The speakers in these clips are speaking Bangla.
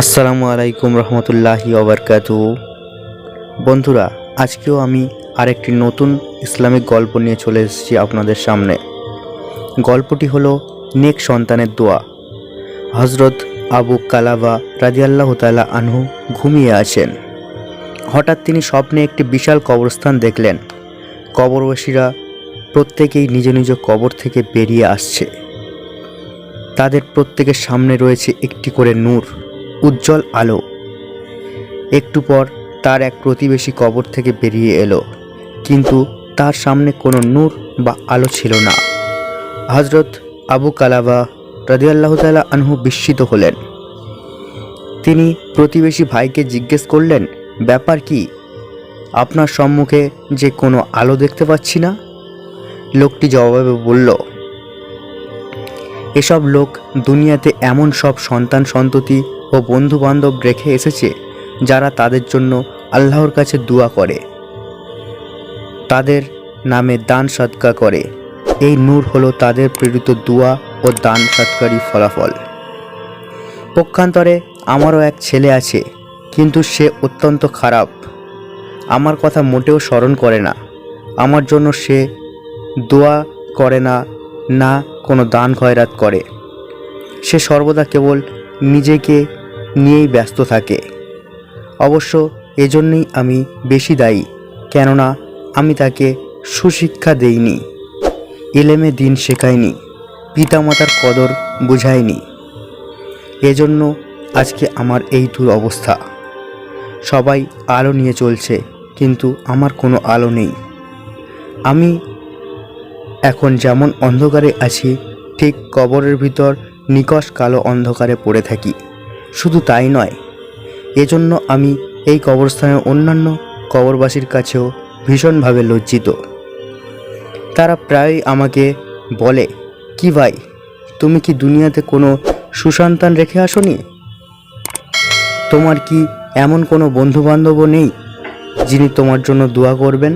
আসসালামু আলাইকুম রহমতুল্লাহি ওবরকাতু। বন্ধুরা, আজকেও আমি আরেকটি নতুন ইসলামিক গল্প নিয়ে চলে এসেছি আপনাদের সামনে। গল্পটি হলো নেক সন্তানের দোয়া। হজরত আবু কালাবা রাজিয়াল্লাহ তালা আনহু ঘুমিয়ে আছেন। হঠাৎ তিনি স্বপ্নে একটি বিশাল কবরস্থান দেখলেন। কবরবাসীরা প্রত্যেকেই নিজ নিজ কবর থেকে বেরিয়ে আসছে। তাদের প্রত্যেকের সামনে রয়েছে একটি করে নূর। উজ্জ্বল আলো। একটু পর তার এক প্রতিবেশী কবর থেকে বেরিয়ে এলো, কিন্তু তার সামনে কোনো নূর বা আলো ছিল না। হজরত আবু কালাবা রাদিয়াল্লাহু তাআলা আনহু বিস্মিত হলেন। তিনি প্রতিবেশী ভাইকে জিজ্ঞেস করলেন, ব্যাপার কি? আপনার সম্মুখে যে কোনো আলো দেখতে পাচ্ছি না? লোকটি জবাবে বলল, এসব লোক দুনিয়াতে এমন সব সন্তান সন্ততি ও বন্ধু বান্ধব রেখে এসেছে যারা তাদের জন্য আল্লাহর কাছে দোয়া করে। তাদের নামে দান সৎকা করে। এই নূর হলো তাদের প্রেরিত দোয়া ও দান সৎকারী ফলাফল। পক্ষান্তরে আমারও এক ছেলে আছে, কিন্তু সে অত্যন্ত খারাপ। আমার কথা মোটেও স্মরণ করে না। আমার জন্য সে দোয়া করে না না কোনো দান খয়রাত করে। সে সর্বদা কেবল নিজেকে নিয়েই ব্যস্ত থাকে। অবশ্য এজন্যই আমি বেশি দায়ী, কেননা আমি তাকে সুশিক্ষা দেইনি, এলেমে দিন শেখাইনি, পিতামাতার কদর বুঝাইনি। এজন্য আজকে আমার এই দূর অবস্থা। সবাই আলো নিয়ে চলছে, কিন্তু আমার কোনো আলো নেই। আমি এখন যেমন অন্ধকারে আছি, ঠিক কবরের ভিতর নিকশ কালো অন্ধকারে পড়ে থাকি। শুধু তাই নয়, এজন্য আমি এই কবরস্থানের অন্যান্য কবরবাসীর কাছেও ভীষণভাবে লজ্জিত। তারা প্রায়ই আমাকে বলে, কি ভাই, তুমি কি দুনিয়াতে কোনো সুসন্তান রেখে আসনি? তোমার কি এমন কোনো বন্ধুবান্ধবও নেই যিনি তোমার জন্য দোয়া করবেন?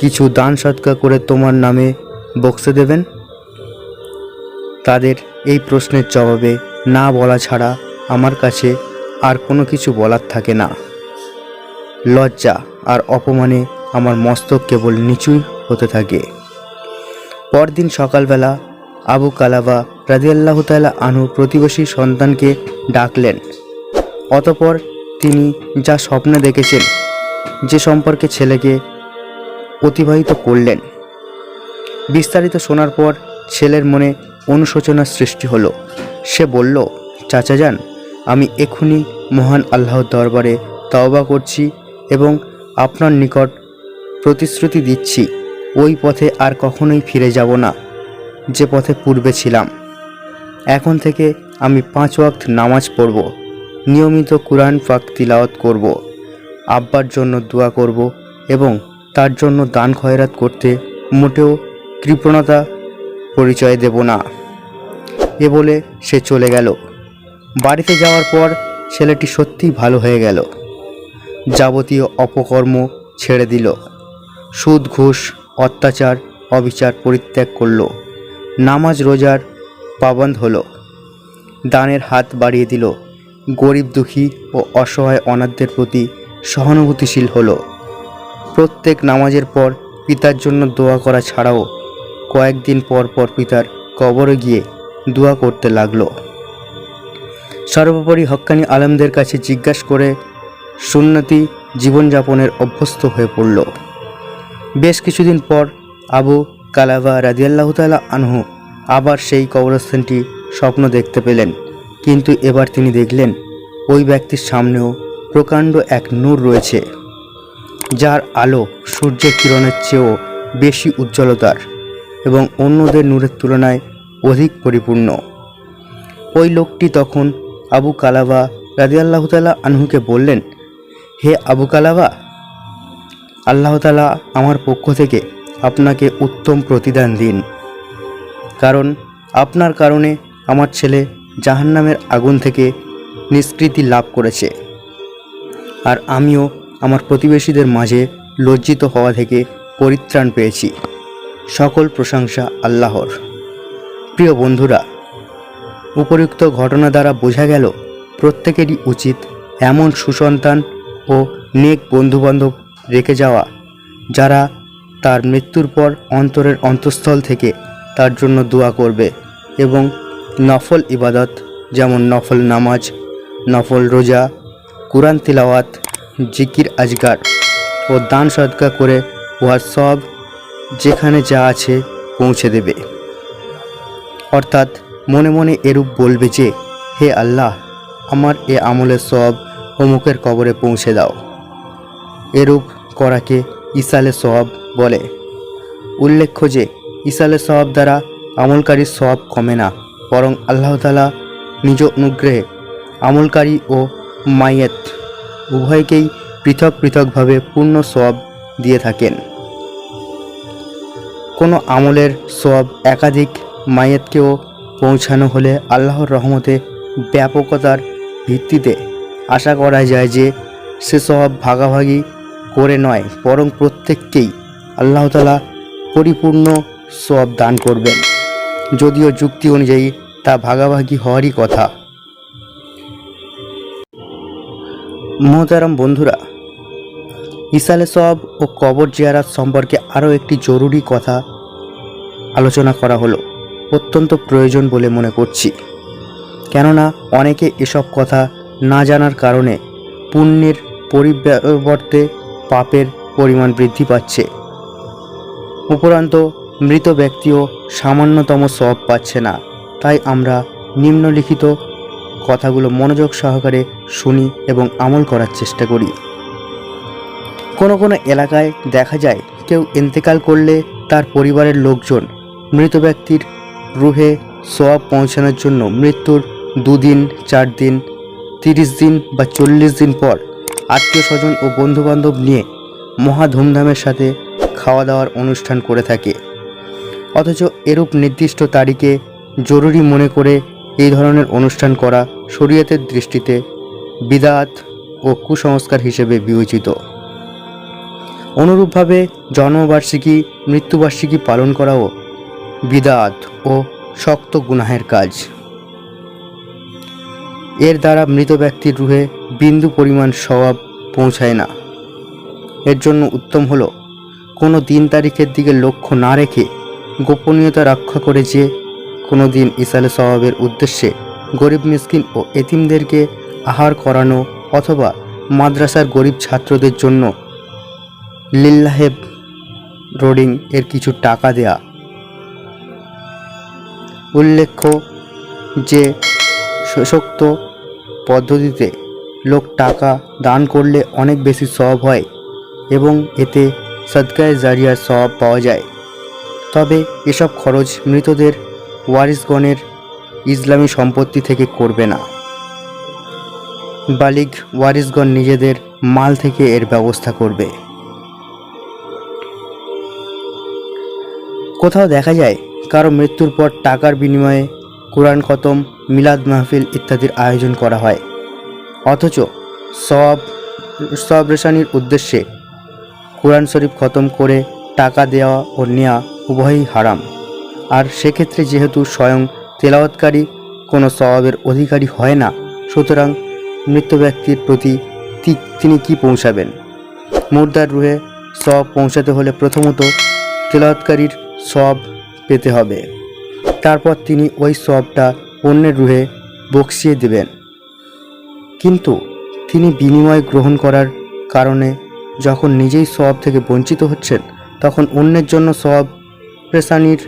কিছু দান সৎকা করে তোমার নামে বক্সে দেবেন? তাদের এই প্রশ্নের জবাবে না বলা ছাড়া আমার কাছে আর কোনো কিছু বলার থাকে না। লজ্জা আর অপমানে আমার মস্তক কেবল নিচুই হতে থাকে। পরদিন সকালবেলা আবু কালাবা রাজিয়াল্লাহ তালা আনু প্রতিবেশী সন্তানকে ডাকলেন। অতপর তিনি যা স্বপ্নে দেখেছেন, যে সম্পর্কে ছেলেকে অতিবাহিত করলেন। বিস্তারিত শোনার পর ছেলের মনে অনুশোচনার সৃষ্টি হলো। সে বলল, চাচা যান, আমি এক্ষুনি মহান আল্লাহর দরবারে তওবা করছি এবং আপনার নিকট প্রতিশ্রুতি দিচ্ছি। ওই পথে আর কখনোই ফিরে যাব না। যে পথে পূর্বে ছিলাম। এখন থেকে আমি পাঁচ ওয়াক্ত নামাজ পড়ব। নিয়মিত কোরআন পাক তিলাওয়াত করব। আব্বার জন্য দোয়া করব এবং তার জন্য দান খয়রাত করতে মোটেও কৃপণতা পরিচয় দেব না। এ বলে সে চলে গেল। বাড়িতে যাওয়ার পর ছেলেটি সত্যিই ভালো হয়ে গেল। যাবতীয় অপকর্ম ছেড়ে দিল। সুদ, ঘুষ, অত্যাচার, অবিচার পরিত্যাগ করল। নামাজ, রোজার পাবন্দ হলো। দানের হাত বাড়িয়ে দিল। গরিব, দুঃখী ও অসহায় অনাথদের প্রতি সহানুভূতিশীল হলো। প্রত্যেক নামাজের পর পিতার জন্য দোয়া করা ছাড়াও কয়েকদিন পর পর পিতার কবরে গিয়ে দোয়া করতে লাগল। সর্বোপরি হক্কানি আলমদের কাছে জিজ্ঞাসা করে সুন্নতি জীবনযাপনের অভ্যস্ত হয়ে পড়ল। বেশ কিছুদিন পর আবু কালাবা রাদিয়াল্লাহ তালা আনহু আবার সেই কবরস্থানটি স্বপ্ন দেখতে পেলেন। কিন্তু এবার তিনি দেখলেন, ওই ব্যক্তির সামনেও প্রকাণ্ড এক নূর রয়েছে, যার আলো সূর্যের কিরণের চেয়েও বেশি উজ্জ্বলতার এবং অন্যদের নূরের তুলনায় অধিক পরিপূর্ণ। ওই লোকটি তখন আবু কালাবা রাজিয়াল্লাহ তালা আনহুকে বললেন, হে আবু কালাবা, আল্লাহ তালা আমার পক্ষ থেকে আপনাকে উত্তম প্রতিদান দিন। কারণ আপনার কারণে আমার ছেলে জাহান্নামের আগুন থেকে নিষ্কৃতি লাভ করেছে। আর আমিও আমার প্রতিবেশীদের মাঝে লজ্জিত হওয়া থেকে পরিত্রাণ পেয়েছি। সকল প্রশংসা আল্লাহর। প্রিয় বন্ধুরা, উপরুক্ত ঘটনা দ্বারা বোঝা গেল প্রত্যেকেরই উচিত এমন সুসন্তান ও নেক বন্ধুবান্ধব রেখে যাওয়া, যারা তার মৃত্যুর পর অন্তরের অন্তঃস্থল থেকে তার জন্য দোয়া করবে এবং নফল ইবাদত যেমন নফল নামাজ, নফল রোজা, কোরআন তিলাওয়াত, জিকির, আজগার ও দান সদকা করে উহার সব যেখানে যা আছে পৌঁছে দেবে। অর্থাৎ মনে মনে এরূপ বলবে যে, হে আল্লাহ, আমার এ আমলের সব অমুকের কবরে পৌঁছে দাও। এরূপ করাকে ইসালে সওয়াব বলে। উল্লেখ্য যে ইসালে সওয়াব দ্বারা আমলকারীর সব কমে না, বরং আল্লাহ তালা নিজ অনুগ্রহে আমলকারী ও মাইয়েত উভয়কেই পৃথক পৃথকভাবে পূর্ণ সব দিয়ে থাকেন। কোনো আমলের সব একাধিক মায়েতকেও পৌঁছানো হলে আল্লাহর রহমতে ব্যাপকতার ভিত্তিতে আশা করা যায় যে সেসব ভাগাভাগি করে নয়, বরং প্রত্যেককেই আল্লাহ তালা পরিপূর্ণ সব দান করবেন। যদিও যুক্তি অনুযায়ী তা ভাগাভাগি হওয়ারই কথা। মোহতারাম বন্ধুরা, ইসালে সব ও কবর জিয়ারাত সম্পর্কে আরও একটি জরুরি কথা আলোচনা করা হলো। অত্যন্ত প্রয়োজন বলে মনে করছি। কেননা অনেকে এসব কথা না জানার কারণে পুণ্যের পরিবর্তে পাপের পরিমাণ বৃদ্ধি পাচ্ছে। উপরান্ত মৃত ব্যক্তিও সামান্যতম সব পাচ্ছে না। তাই আমরা নিম্নলিখিত কথাগুলো মনোযোগ সহকারে শুনি এবং আমল করার চেষ্টা করি। কোনো কোনো এলাকায় দেখা যায় কেউ ইন্তেকাল করলে তার পরিবারের লোকজন মৃত ব্যক্তির রুহে সোয়াব পৌঁছানোর জন্য মৃত্যুর দুদিন চার দিন তিরিশ দিন বা চল্লিশ দিন পর আত্মীয় স্বজন ও বন্ধুবান্ধব নিয়ে মহা ধুমধামের সাথে খাওয়া দাওয়ার অনুষ্ঠান করে থাকে। অথচ এরূপ নির্দিষ্ট তারিখে জরুরি মনে করে এই ধরনের অনুষ্ঠান করা শরীয়তের দৃষ্টিতে বিদাত ও কুসংস্কার হিসেবে বিবেচিত। অনুরূপভাবে জন্মবার্ষিকী, মৃত্যুবার্ষিকী পালন করাও বিদাত ও শক্ত গুনাহের কাজ। এর দ্বারা মৃত ব্যক্তির রুহে বিন্দু পরিমাণ স্বভাব পৌঁছায় না। এর জন্য উত্তম হলো, কোনো দিন তারিখের দিকে লক্ষ্য না রেখে গোপনীয়তা রক্ষা করে যে কোনো দিন ইসালে স্বভাবের উদ্দেশ্যে গরিব মিসকিন ও এতিমদেরকে আহার করানো অথবা মাদ্রাসার গরিব ছাত্রদের জন্য লিল্লাহেব রোডিং এর কিছু টাকা দেয়া উল্লেখ্য যে, সশক্ত পদ্ধতিতে লোক টাকা দান করলে অনেক বেশি সব হয় এবং এতে সদকায় জারিয়ার সব পাওয়া যায়। তবে এসব খরচ মৃতদের ওয়ারিসগণের ইসলামী সম্পত্তি থেকে করবে না। বালিগ ওয়ারিসগণ নিজেদের মাল থেকে এর ব্যবস্থা করবে। কোথাও দেখা যায় কারও মৃত্যুর পর টাকার বিনিময়ে কোরআন খতম, মিলাদ মাহফিল ইত্যাদির আয়োজন করা হয়। অথচ সব সব রেশানির উদ্দেশ্যে কোরআন শরীফ খতম করে টাকা দেওয়া ও নেওয়া উভয়ই হারাম। আর সেক্ষেত্রে যেহেতু স্বয়ং তেলাওয়াতকারী কোনো স্বভাবের অধিকারী হয় না, সুতরাং মৃত ব্যক্তির প্রতি তিনি কি পৌঁছাবেন? মুর্দার রুহে সব পৌঁছাতে হলে প্রথমত তেলাওয়াতকারীর সব পেতে হবে। তারপর তিনি ওই সবটা অন্যের রুহে বক্সিয়ে দেবেন। কিন্তু তিনি বিনিময় গ্রহণ করার কারণে যখন নিজেই সব থেকে বঞ্চিত হচ্ছেন, তখন অন্যের জন্য সব প্রেসানির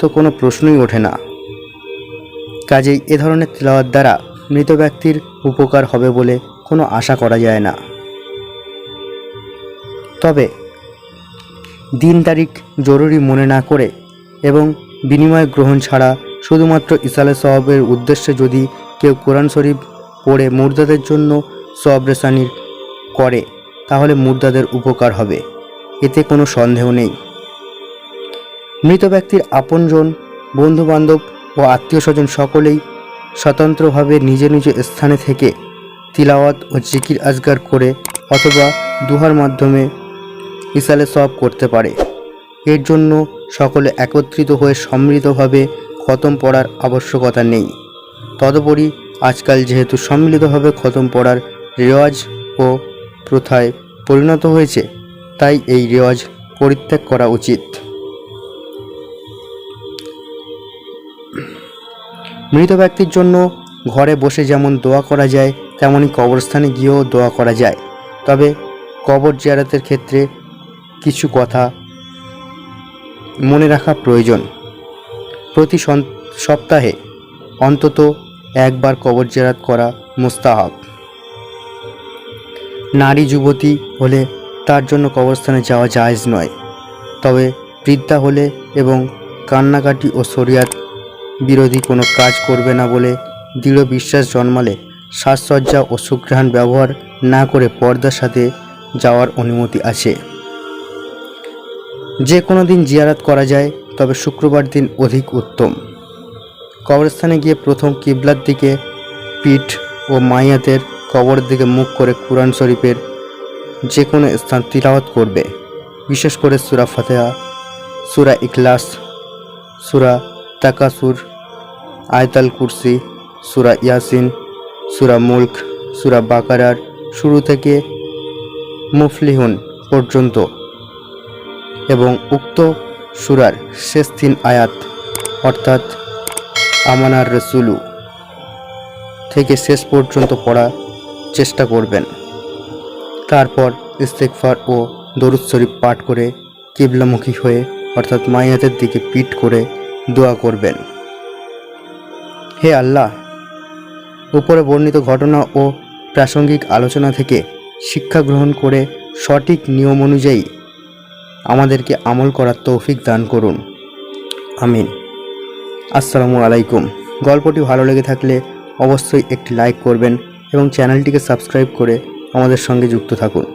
তো কোনো প্রশ্নই ওঠে না। কাজেই এ ধরনের তেলাওয়াত দ্বারা মৃত ব্যক্তির উপকার হবে বলে কোনো আশা করা যায় না। তবে দিন তারিখ জরুরি মনে না করে এবং বিনিময় গ্রহণ ছাড়া শুধুমাত্র ইসালে সওয়াবের উদ্দেশ্যে যদি কেউ কোরআন শরীফ পড়ে মুর্দাদের জন্য সওয়াব রেসানির করে, তাহলে মুর্দাদের উপকার হবে। এতে কোনো সন্দেহ নেই। মৃত ব্যক্তির আপনজন, বন্ধুবান্ধব ও আত্মীয় স্বজন সকলেই স্বতন্ত্রভাবে নিজ নিজ স্থানে থেকে তিলাওয়াত ও জিকির আজগার করে অথবা দুহার মাধ্যমে ইসালে সব করতে পারে। এর জন্য সকলে একত্রিত হয়ে সম্মিলিতভাবে খতম পড়ার আবশ্যকতা নেই। তদুপরি আজকাল যেহেতু সম্মিলিতভাবে খতম পড়ার রেওয়াজ ও প্রথায় পরিণত হয়েছে, তাই এই রেওয়াজ পরিত্যাগ করা উচিত। মৃত ব্যক্তির জন্য ঘরে বসে যেমন দোয়া করা যায় তেমনই কবরস্থানে গিয়েও দোয়া করা যায়। তবে কবর জিয়ারতের ক্ষেত্রে কিছু কথা মনে রাখা প্রয়োজন। প্রতি সপ্তাহে অন্তত একবার কবর জিয়ারত করা মুস্তাহাব। নারী যুবতী হলে তার জন্য কবরস্থানে যাওয়া জায়েজ নয়। তবে বৃদ্ধা হলে এবং কান্নাকাটি ও শরিয়াত বিরোধী কোনো কাজ করবে না বলে দৃঢ় বিশ্বাস জন্মালে সাজসজ্জা ও সুঘ্রাণ ব্যবহার না করে পর্দার সাথে যাওয়ার অনুমতি আছে। যে কোনো দিন জিয়ারাত করা যায়, তবে শুক্রবার দিন অধিক উত্তম। কবরস্থানে গিয়ে প্রথম কিবলার দিকে পিঠ ও মাইয়াতের কবরের দিকে মুখ করে কুরআন শরীফের যে কোনো স্থান তিলাওয়াত করবে। বিশেষ করে সুরা ফাতেহা, সুরা ইখলাস, সুরা তাকাসুর, আয়তাল কুরসি, সুরা ইয়াসিন, সুরা মুল্ক, সুরা বাকারার শুরু থেকে মুফলিহুন পর্যন্ত। এবং উক্ত সুরার শেষ তিন আয়াত, অর্থাৎ আমানার রসুলু থেকে শেষ পর্যন্ত পড়ার চেষ্টা করবেন। তারপর ইস্তেকফার ও দরুদ শরীফ পাঠ করে কিবলামুখী হয়ে, অর্থাৎ মাইয়াতের দিকে পিঠ করে দোয়া করবেন। হে আল্লাহ, উপরে বর্ণিত ঘটনা ও প্রাসঙ্গিক আলোচনা থেকে শিক্ষা গ্রহণ করে সঠিক নিয়ম অনুযায়ী আমাদেরকে আমল করার তৌফিক দান করুন। আমিন। আসসালামু আলাইকুম। গল্পটি ভালো লেগে থাকলে অবশ্যই একটি লাইক করবেন এবং চ্যানেলটিকে সাবস্ক্রাইব করে আমাদের সঙ্গে যুক্ত থাকুন।